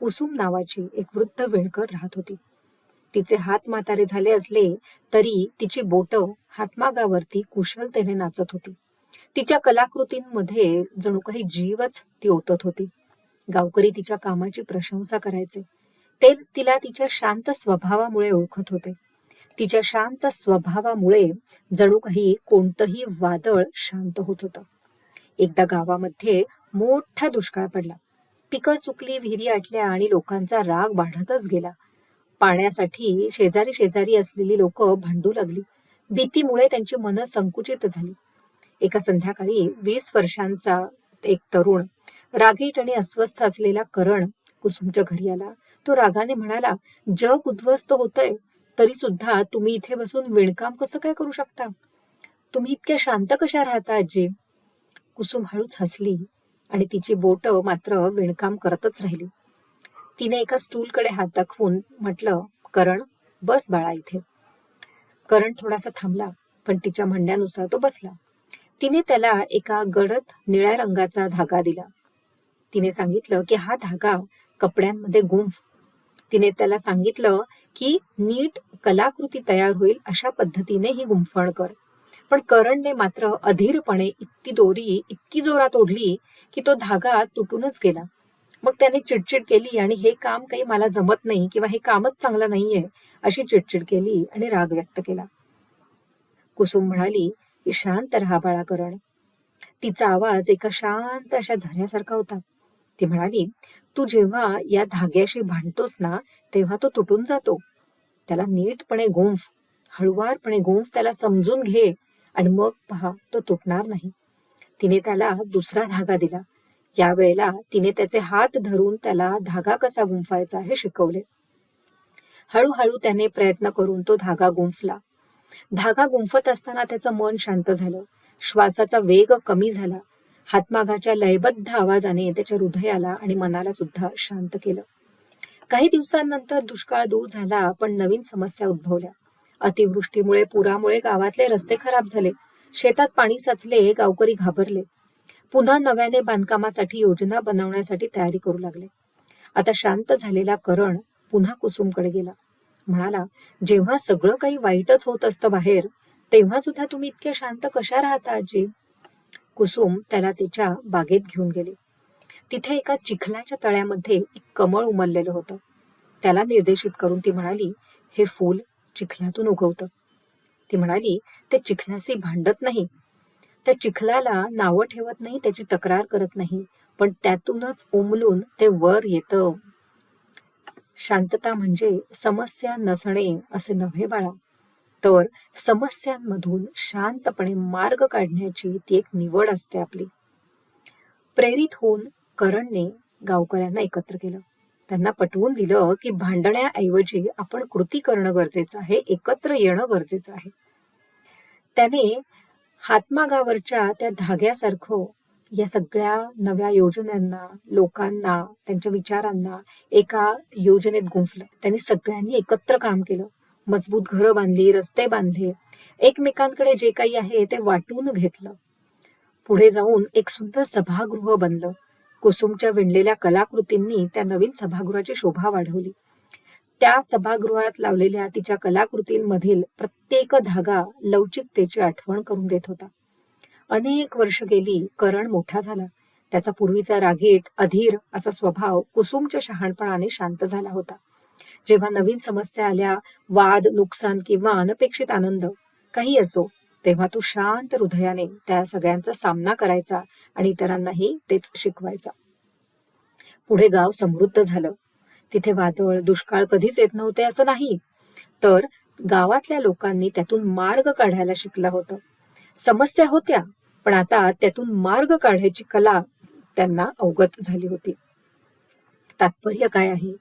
कुसुम नावाची एक वृद्ध विणकर राहत होती. तिचे हात म्हातारे झाले असले तरी तिची बोट हातमागावरती कुशलतेने नाचत होती. तिच्या कलाकृतींमध्ये जणू काही जीवच ती ओतत होती. गावकरी तिच्या कामाची प्रशंसा करायचे. ते तिला तिच्या शांत स्वभावामुळे ओळखत होते. तिच्या शांत स्वभावामुळे जणू काही कोणतंही वादळ शांत होत होतं. एकदा गावामध्ये मोठा दुष्काळ पडला. पिकं सुकली विहिरी आटल्या आणि लोकांचा राग वाढतच गेला. पाण्यासाठी शेजारी शेजारी असलेली लोक भांडू लागली. भीतीमुळे त्यांची मनं संकुचित झाली. एका संध्याकाळी वीस वर्षांचा एक तरुण रागीट आणि अस्वस्थ असलेला करण कुसुमच्या घरी आला. तो रागाने म्हणाला जग उद्ध्वस्त होतंय. तरी सुद्धा तुम्ही इथे बसून विणकाम कसं काय करू शकता? तुम्ही इतक्या शांत कशा राहता आजी? कुसुम हळूच हसली. आणि तिची बोट मात्र विणकाम करतच राहिली. तिने एका स्टूलकडे हात दाखवून म्हटलं करण बस बाळा इथे. करण थोडासा थांबला पण तिच्या म्हणण्यानुसार तो बसला. तिने त्याला एका गडद निळ्या रंगाचा धागा दिला. तिने सांगितलं की हा धागा कपड्यांमध्ये गुंफ. तिने त्याला सांगितलं की नीट कलाकृती तयार होईल अशा पद्धतीने ही गुंफण कर. पण करणने मात्र अधीरपणे इतकी दोरी इतकी जोरात ओढली की तो धागा तुटूनच गेला. मग त्याने चिडचिड केली आणि हे काम काही मला जमत नाही किंवा हे कामच चांगलं नाहीये अशी चिडचिड केली आणि राग व्यक्त केला. कुसुम म्हणाली की शांत राहा बाळा करण तिचा आवाज एका शांत अशा झऱ्यासारखा होता. ती म्हणाली तू जेव्हा या धाग्याशी भांडतोस ना तेव्हा तो तुटून जातो. त्याला नीटपणे गुंफ हळुवारपणे गुंफ त्याला समजून घे. आणि मग पहा तो तुटणार नाही. तिने त्याला दुसरा धागा दिला. यावेळेला तिने त्याचे हात धरून त्याला धागा कसा गुंफायचा हे शिकवले. हळूहळू त्याने प्रयत्न करून तो धागा गुंफला. धागा गुंफत असताना त्याचं मन शांत झालं. श्वासाचा वेग कमी झाला. हातमागाच्या लयबद्ध आवाजाने त्याच्या हृदयाला आणि मनाला सुद्धा शांत केलं. काही दिवसांनंतर दुष्काळ दूर झाला पण नवीन समस्या उद्भवल्या. अतिवृष्टीमुळे पुरामुळे गावातले रस्ते खराब झाले. शेतात पाणी साचले गावकरी घाबरले. पुन्हा नव्याने बांधकामासाठी योजना बनवण्यासाठी तयारी करू लागले. आता शांत झालेला करण पुन्हा कुसुमकडे गेला. म्हणाला जेव्हा सगळं काही वाईटच होत असतं बाहेर तेव्हा सुद्धा तुम्ही इतक्या शांत कशा राहता आजी? कुसुम त्याला तिच्या बागेत घेऊन गेली. तिथे एका चिखलाच्या तळ्यामध्ये एक कमळ उमललेलं होतं. त्याला निर्देशित करून ती म्हणाली हे फूल चिखलातून उगवतं ती म्हणाली ते चिखलाशी भांडत नाही. त्या चिखलाला नावं ठेवत नाही त्याची तक्रार करत नाही. पण त्यातूनच उमलून ते वर येतं. शांतता म्हणजे समस्या नसणे असे नव्हे बाळा. तर समस्यांमधून शांतपणे मार्ग काढण्याची ती एक निवड असते आपली. प्रेरित होऊन करणने गावकऱ्यांना एकत्र केलं. त्यांना पटवून दिलं की भांडण्याऐवजी आपण कृती करणं गरजेचं आहे एकत्र येणं गरजेचं आहे. त्याने हातमागावरच्या त्या धाग्यासारखं या सगळ्या नव्या योजनांना लोकांना त्यांच्या विचारांना एका योजनेत गुंफलं. त्यांनी सगळ्यांनी एकत्र काम केलं. मजबूत घरं बांधली रस्ते बांधले. एकमेकांकडे जे काही आहे ते वाटून घेतलं. पुढे जाऊन एक सुंदर सभागृह बनलं. कुसुमच्या विणलेल्या कलाकृतींनी त्या नवीन सभागृहाची शोभा वाढवली. त्या सभागृहात लावलेल्या तिच्या कलाकृतींमधील प्रत्येक धागा लवचिकतेची आठवण करून देत होता. अनेक वर्ष गेली करण मोठा झाला. त्याचा पूर्वीचा रागीट अधीर असा स्वभाव कुसुमच्या शहाणपणाने शांत झाला होता. जेव्हा नवीन समस्या आल्या वाद नुकसान किंवा अनपेक्षित आनंद काही असो तेव्हा तो शांत हृदयाने त्या सगळ्यांचा सामना करायचा आणि इतरांनाही तेच शिकवायचा. पुढे गाव समृद्ध झालं. तिथे वादळ दुष्काळ कधीच येत नव्हते असं नाही. तर गावातल्या लोकांनी त्यातून मार्ग काढायला शिकलं होतं. समस्या होत्या पण आता त्यातून मार्ग काढायची कला त्यांना अवगत झाली होती. तात्पर्य काय आहे?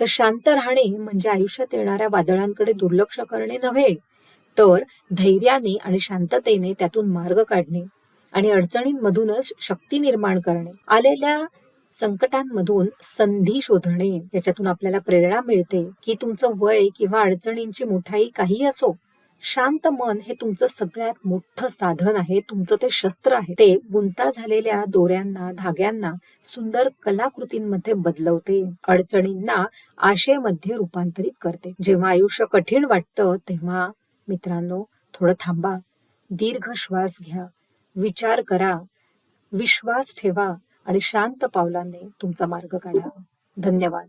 तर शांत राहणे म्हणजे आयुष्यात येणाऱ्या वादळांकडे दुर्लक्ष करणे नव्हे. तर धैर्याने आणि शांततेने त्यातून मार्ग काढणे आणि अडचणींमधूनच शक्ती निर्माण करणे. आलेल्या संकटांमधून संधी शोधणे याच्यातून आपल्याला प्रेरणा मिळते की तुमचं वय किंवा अडचणींची मोठाई काही असो शांत मन हे तुमचं सगळ्यात मोठं साधन आहे तुमचं ते शस्त्र आहे. ते गुंता झालेल्या दोऱ्यांना धाग्यांना सुंदर कलाकृतींमध्ये बदलवते अडचणींना आशेमध्ये रूपांतरित करते. जेव्हा आयुष्य कठीण वाटतं तेव्हा मित्रांनो थोडं थांबा. दीर्घ श्वास घ्या. विचार करा. विश्वास ठेवा आणि शांत पावलाने तुमचा मार्ग काढा. धन्यवाद.